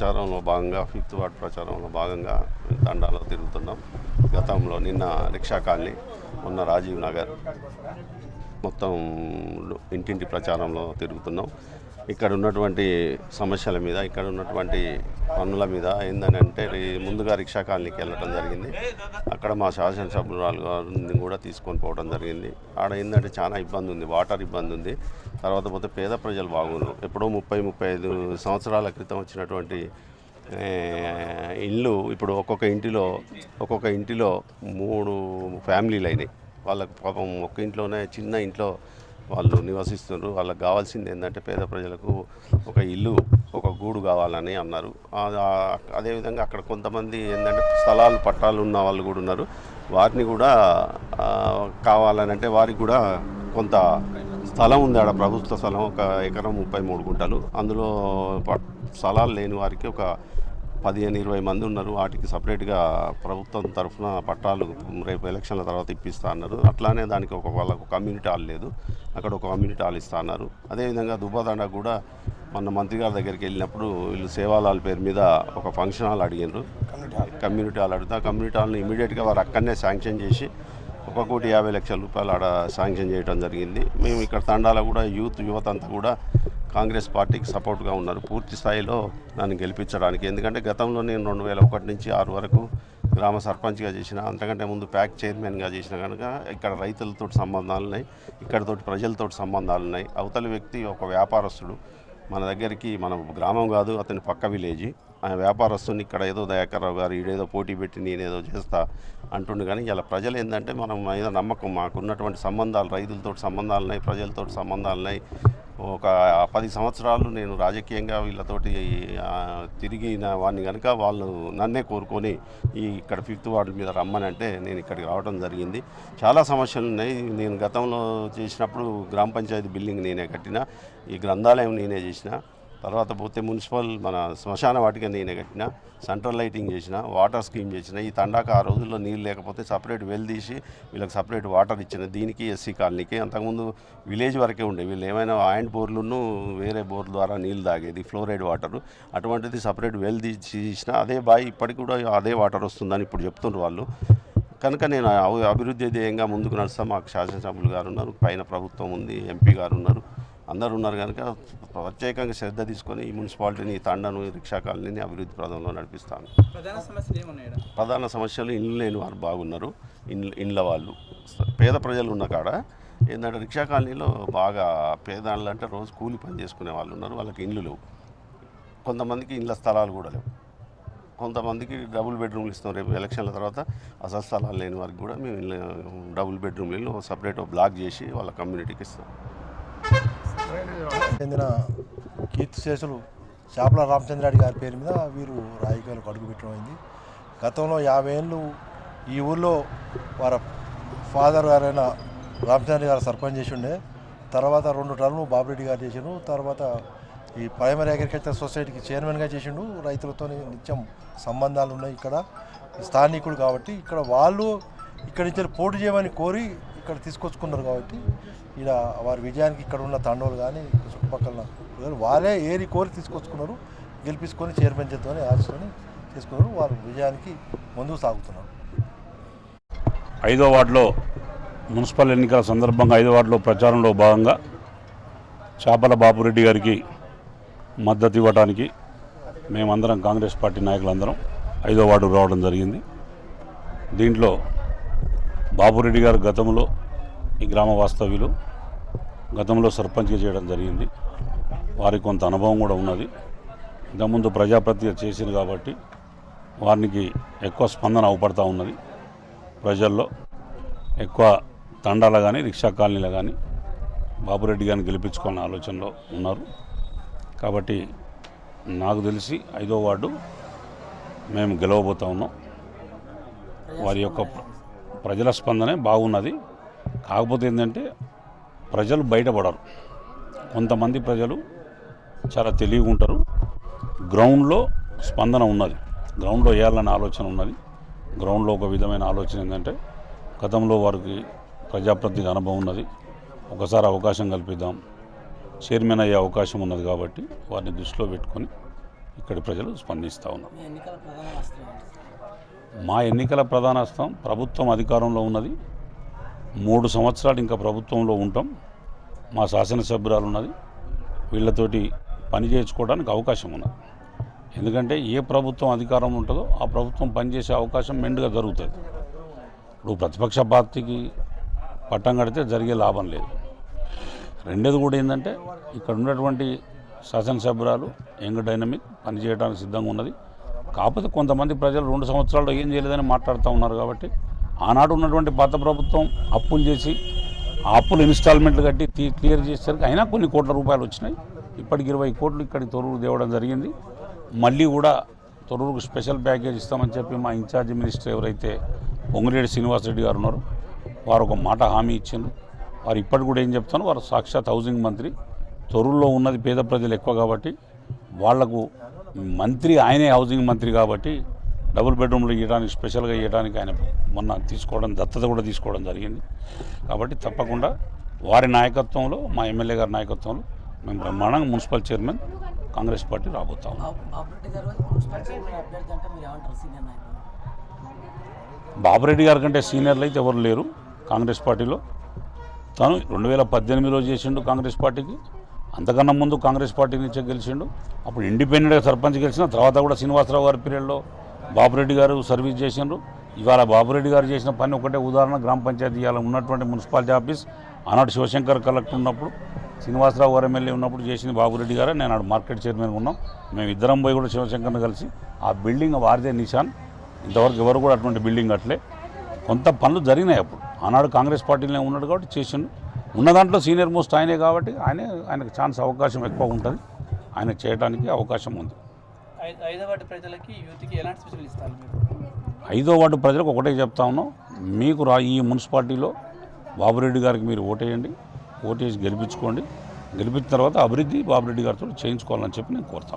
ప్రచారంలో భాగంగా fifth ward ప్రచారంలో భాగంగా తండాలో తిరుగుతున్నాం. గతంలో నిన్న రిక్షా కాలనీ మొన్న రాజీవ్ నగర్ మొత్తం ఇంటింటి ప్రచారంలో తిరుగుతున్నాం. ఇక్కడ ఉన్నటువంటి సమస్యల మీద ఇక్కడ ఉన్నటువంటి పనుల మీద ఏందని అంటే ముందుగా రిక్షా కాలనీకి వెళ్ళడం జరిగింది. అక్కడ మా శాసనసభ్యురాలు గారిని కూడా తీసుకొని పోవడం జరిగింది. ఆడ ఏంటంటే చాలా ఇబ్బంది ఉంది వాటర్ ఇబ్బంది ఉంది. తర్వాత పోతే పేద ప్రజలు బాగున్నారు ఎప్పుడో ముప్పై ముప్పై ఐదు సంవత్సరాల క్రితం వచ్చినటువంటి ఇళ్ళు ఇల్లు ఇప్పుడు ఒక్కొక్క ఇంటిలో ఒక్కొక్క ఇంటిలో మూడు ఫ్యామిలీలు అయినాయి. వాళ్ళకు పాపం ఒక్క ఇంట్లోనే చిన్న ఇంట్లో వాళ్ళు నివసిస్తున్నారు. వాళ్ళకి కావాల్సింది ఏంటంటే పేద ప్రజలకు ఒక ఇల్లు ఒక గూడు కావాలని అన్నారు. అదేవిధంగా అక్కడ కొంతమంది ఏంటంటే స్థలాలు పట్టాలు ఉన్న వాళ్ళు కూడా ఉన్నారు. వారిని కూడా కావాలని అంటే వారికి కూడా కొంత స్థలం ఉంది ఆడ. ప్రభుత్వ స్థలం ఒక ఎకరం ముప్పై మూడు గుంటలు. అందులో ప- స్థలాలు లేని వారికి ఒక పదిహేను ఇరవై మంది ఉన్నారు. వాటికి సపరేట్గా ప్రభుత్వం తరఫున పట్టాలు రేపు ఎలక్షన్ల తర్వాత ఇప్పిస్తా అన్నారు. అట్లానే దానికి ఒక వాళ్ళకు కమ్యూనిటీ హాల్ లేదు. అక్కడ ఒక కమ్యూనిటీ హాల్ ఇస్తా అన్నారు. అదేవిధంగా దుబ్బాదండ కూడా మొన్న మంత్రి గారి దగ్గరికి వెళ్ళినప్పుడు వీళ్ళు సేవాలాల్ పేరు మీద ఒక ఫంక్షన్ హాల్ అడిగినారు కమ్యూనిటీ హాల్. అడిగితే ఆ కమ్యూనిటీ హాల్ని ఇమీడియట్గా వారు అక్కడనే శాంక్షన్ చేసి ఒక కోటి యాభై లక్షల రూపాయలు ఆడ శాంక్షన్ చేయడం జరిగింది. మేము ఇక్కడ తండాలో కూడా యూత్ యువత అంతా కూడా కాంగ్రెస్ పార్టీకి సపోర్ట్గా ఉన్నారు. పూర్తి స్థాయిలో నన్ను గెలిపించడానికి. ఎందుకంటే గతంలో నేను రెండు వేల ఒకటి నుంచి ఆరు వరకు గ్రామ సర్పంచ్గా చేసిన అంతకంటే ముందు ప్యాక్ చైర్మన్గా చేసిన కనుక ఇక్కడ రైతులతో సంబంధాలు ఉన్నాయి ఇక్కడతో ప్రజలతో సంబంధాలు ఉన్నాయి. అవతలి వ్యక్తి ఒక వ్యాపారస్తుడు. మన దగ్గరికి మన గ్రామం కాదు అతని పక్క విలేజ్. ఆ వ్యాపారస్తుని ఇక్కడ ఏదో దయాకర్రావు గారు ఈడేదో పోటీ పెట్టి నేనేదో చేస్తా అంటుండు కానీ ఇలా ప్రజలు ఏంటంటే మనం ఏదో నమ్మకం మాకున్నటువంటి సంబంధాలు రైతులతో సంబంధాలు ఉన్నాయి ప్రజలతో సంబంధాలు ఉన్నాయి. ఒక పది సంవత్సరాలు నేను రాజకీయంగా వీళ్ళతోటి తిరిగిన వాడిని కనుక వాళ్ళు నన్నే కోరుకొని ఈ ఇక్కడ ఫిఫ్త్ వార్డు మీద రమ్మని అంటే నేను ఇక్కడికి రావడం జరిగింది. చాలా సమస్యలు ఉన్నాయి. నేను గతంలో చేసినప్పుడు గ్రామ పంచాయతీ బిల్డింగ్ నేనే కట్టిన ఈ గ్రంథాలయం నేనే చేసిన. తర్వాత పోతే మున్సిపల్ మన శ్మశాన వాటిక నేను కట్టిన సెంట్రల్ లైటింగ్ చేసిన వాటర్ స్కీమ్ చేసిన ఈ తండాక ఆ రోజుల్లో నీళ్ళు లేకపోతే సపరేట్ వెల్ తీసి వీళ్ళకి సపరేట్ వాటర్ ఇచ్చిన దీనికి ఎస్సీ కాలనీకి అంతకుముందు విలేజ్ వరకే ఉండే వీళ్ళు ఏమైనా ఆయింట్ బోర్లును వేరే బోర్ల ద్వారా నీళ్ళు తాగేది ఫ్లోరైడ్ వాటర్ అటువంటిది సపరేట్ వెల్ తీసి ఇచ్చిన అదే బాయ్ ఇప్పటికి కూడా అదే వాటర్ వస్తుందని ఇప్పుడు చెప్తున్నారు వాళ్ళు. కనుక నేను అభివృద్ధి ధ్యేయంగా ముందుకు నడుస్తా మాకు శాసనసభ్యులు గారు ఉన్నారు పైన ప్రభుత్వం ఉంది ఎంపీ గారు ఉన్నారు. అందరు ఉన్నారు కనుక ప్రత్యేకంగా శ్రద్ధ తీసుకొని ఈ మున్సిపాలిటీని ఈ తండను ఈ రిక్షా కాలనీని అభివృద్ధి ప్రదంలో నడిపిస్తాను. ప్రధాన సమస్యలు ఇల్లు లేని వారు బాగున్నారు. ఇండ్ల ఇండ్ల వాళ్ళు. పేద ప్రజలు ఉన్న కాడ ఏంటంటే రిక్షా కాలనీలో బాగా పేదాళ్ళు అంటే రోజు కూలి పని చేసుకునే వాళ్ళు ఉన్నారు. వాళ్ళకి ఇండ్లు లేవు. కొంతమందికి ఇండ్ల స్థలాలు కూడా లేవు. కొంతమందికి డబుల్ బెడ్రూమ్లు ఇస్తాం. రేపు ఎలక్షన్ల తర్వాత అసలు స్థలాలు లేని వారికి కూడా మేము డబుల్ బెడ్రూమ్లు సపరేట్ బ్లాక్ చేసి వాళ్ళ కమ్యూనిటీకి ఇస్తాం. చెందిన కీర్తి శేషులు చేపల రామచంద్రారెడ్డి గారి పేరు మీద వీరు రాజకీయాలకు అడుగుపెట్టడం అయింది. గతంలో యాభై ఏళ్ళు ఈ ఊళ్ళో వారి ఫాదర్ గారైన రామచంద్ర గారు సర్పంచ్ చేసి ఉండే తర్వాత రెండు టర్ములు బాబురెడ్డి గారు చేసిండు తర్వాత ఈ ప్రైమరీ అగ్రికల్చర్ సొసైటీకి చైర్మన్గా చేసిండు. రైతులతో నిత్యం సంబంధాలు ఉన్నాయి ఇక్కడ. స్థానికుడు కాబట్టి ఇక్కడ వాళ్ళు ఇక్కడి నుంచి పోటీ చేయమని కోరి ఇక్కడ తీసుకొచ్చుకున్నారు కాబట్టి ఇక్కడ వారి విజయానికి ఇక్కడ ఉన్న తండోలు కానీ చుట్టుపక్కల వాళ్ళే ఏరి కోరి తీసుకొచ్చుకున్నారు గెలిపించుకొని చైర్మన్ చేద్దామని ఆశని తీసుకున్నారు వారు విజయానికి ముందుకు సాగుతున్నారు. ఐదో వార్డులో మున్సిపల్ ఎన్నికల సందర్భంగా ఐదో వార్డులో ప్రచారంలో భాగంగా చేపల బాపురెడ్డి గారికి మద్దతు ఇవ్వడానికి మేమందరం కాంగ్రెస్ పార్టీ నాయకులందరం ఐదో వార్డు రావడం జరిగింది. దీంట్లో బాబురెడ్డి గారు గతంలో ఈ గ్రామ వాస్తవ్యులు గతంలో సర్పంచ్గా చేయడం జరిగింది. వారికి కొంత అనుభవం కూడా ఉన్నది. ఇంతకుముందు ప్రజాప్రతినిధి చేసింది కాబట్టి వారికి ఎక్కువ స్పందన అవపడతా ఉన్నది. ప్రజల్లో ఎక్కువ తండాలు కానీ రిక్షా కాలనీలు కానీ బాబురెడ్డి గారిని గెలిపించుకోవాలనే ఆలోచనలో ఉన్నారు. కాబట్టి నాకు తెలిసి ఐదో వార్డు మేము గెలవబోతా ఉన్నాం. వారి యొక్క ప్రజల స్పందనే బాగున్నది. కాకపోతే ఏంటంటే ప్రజలు బయటపడరు. కొంతమంది ప్రజలు చాలా తెలివిగా ఉంటారు. గ్రౌండ్లో స్పందన ఉన్నది. గ్రౌండ్లో వేయాలనే ఆలోచన ఉన్నది. గ్రౌండ్లో ఒక విధమైన ఆలోచన ఏంటంటే గతంలో వారికి ప్రజాప్రతికి అనుభవం ఉన్నది. ఒకసారి అవకాశం కల్పిద్దాం. చైర్మన్ అయ్యే అవకాశం ఉన్నది కాబట్టి వారిని దృష్టిలో పెట్టుకొని ఇక్కడి ప్రజలు స్పందిస్తూ ఉన్నారు. మా ఎన్నికల ప్రధానస్థం ప్రభుత్వం అధికారంలో ఉన్నది. మూడు సంవత్సరాలు ఇంకా ప్రభుత్వంలో ఉంటాం. మా శాసనసభ్యురాలు ఉన్నది. వీళ్ళతోటి పని చేయించుకోవడానికి అవకాశం ఉన్నది. ఎందుకంటే ఏ ప్రభుత్వం అధికారం ఉంటుందో ఆ ప్రభుత్వం పనిచేసే అవకాశం మెండుగా జరుగుతుంది. ఇప్పుడు ప్రతిపక్ష పార్టీకి పట్టం కడితే జరిగే లాభం లేదు. రెండోది కూడా ఏంటంటే ఇక్కడ ఉన్నటువంటి శాసనసభ్యురాలు యంగ్ డైనమిక్ పనిచేయడానికి సిద్ధంగా ఉన్నది. కాకపోతే కొంతమంది ప్రజలు రెండు సంవత్సరాల్లో ఏం చేయలేదని మాట్లాడుతూ ఉన్నారు కాబట్టి ఆనాడు ఉన్నటువంటి పాత ప్రభుత్వం అప్పులు చేసి ఆ అప్పులు ఇన్స్టాల్మెంట్లు కట్టి తీ- క్లియర్ చేసేసరికి అయినా కొన్ని కోట్ల రూపాయలు వచ్చినాయి. ఇప్పటికి ఇరవై కోట్లు ఇక్కడికి తొర్రూరు తేవడం జరిగింది. మళ్ళీ కూడా తొర్రూరుకు స్పెషల్ ప్యాకేజ్ ఇస్తామని చెప్పి మా ఇన్ఛార్జ్ మినిస్టర్ ఎవరైతే పొంగిరెడ్డి శ్రీనివాసరెడ్డి గారు ఉన్నారు వారు ఒక మాట హామీ ఇచ్చిండ్రు. వారు ఇప్పటి కూడా ఏం చెప్తాను వారు సాక్షాత్ హౌసింగ్ మంత్రి. తొర్రూరులో ఉన్నది పేద ప్రజలు ఎక్కువ కాబట్టి వాళ్ళకు మంత్రి ఆయనే హౌసింగ్ మంత్రి కాబట్టి డబుల్ బెడ్రూమ్లు ఇవ్వడానికి స్పెషల్గా ఇవ్వడానికి ఆయన మొన్న తీసుకోవడం దత్తత కూడా తీసుకోవడం జరిగింది. కాబట్టి తప్పకుండా వారి నాయకత్వంలో మా ఎమ్మెల్యే గారి నాయకత్వంలో మేము బ్రహ్మాండంగా మున్సిపల్ చైర్మన్ కాంగ్రెస్ పార్టీ రాబోతాం బాబురెడ్డి గారి కంటే సీనియర్లు అయితే ఎవరు లేరు కాంగ్రెస్ పార్టీలో. తను రెండు వేల పద్దెనిమిదిలో చేసిండు కాంగ్రెస్ పార్టీకి. అంతకన్నా ముందు కాంగ్రెస్ పార్టీ నుంచే గెలిచిండు. అప్పుడు ఇండిపెండెంట్గా సర్పంచ్ గెలిచిన తర్వాత కూడా శ్రీనివాసరావు గారి పీరియడ్లో బాబురెడ్డి గారు సర్వీస్ చేసిండ్రు. ఇవాళ బాబురెడ్డి గారు చేసిన పని ఒకటే ఉదాహరణ గ్రామ పంచాయతీ ఇవాళ ఉన్నటువంటి మున్సిపాలిటీ ఆఫీస్ ఆనాడు శివశంకర్ కలెక్టర్ ఉన్నప్పుడు శ్రీనివాసరావు గారు ఎమ్మెల్యే ఉన్నప్పుడు చేసింది బాబురెడ్డి గారు. నేను ఆడు మార్కెట్ చైర్మన్ ఉన్నాం. మేము ఇద్దరం పోయి కూడా శివశంకర్ని కలిసి ఆ బిల్డింగ్ వారిదే నిషాన్ ఇంతవరకు ఎవరు కూడా అటువంటి బిల్డింగ్ అట్లే కొంత పనులు జరిగినాయి అప్పుడు. ఆనాడు కాంగ్రెస్ పార్టీలోనే ఉన్నాడు కాబట్టి చేసిండు. ఉన్న దాంట్లో సీనియర్ మోస్ట్ ఆయనే కాబట్టి ఆయనే ఆయనకు ఛాన్స్ అవకాశం ఎక్కువ ఉంటుంది. ఆయన చేయడానికి అవకాశం ఉంది. ఐదో వార్డు ప్రజలకి యూత్కి ఎలాంటి సూచనలు ఇస్తారు మీరు? ఐదో వార్డు ప్రజలకు ఒకటే చెప్తా ఉన్నాం మీకు రా ఈ మున్సిపాలిటీలో బాబురెడ్డి గారికి మీరు ఓటేయండి ఓటేసి గెలిపించుకోండి. గెలిపించిన తర్వాత అభివృద్ధి బాబురెడ్డి గారితో చేయించుకోవాలని చెప్పి నేను కోరుతా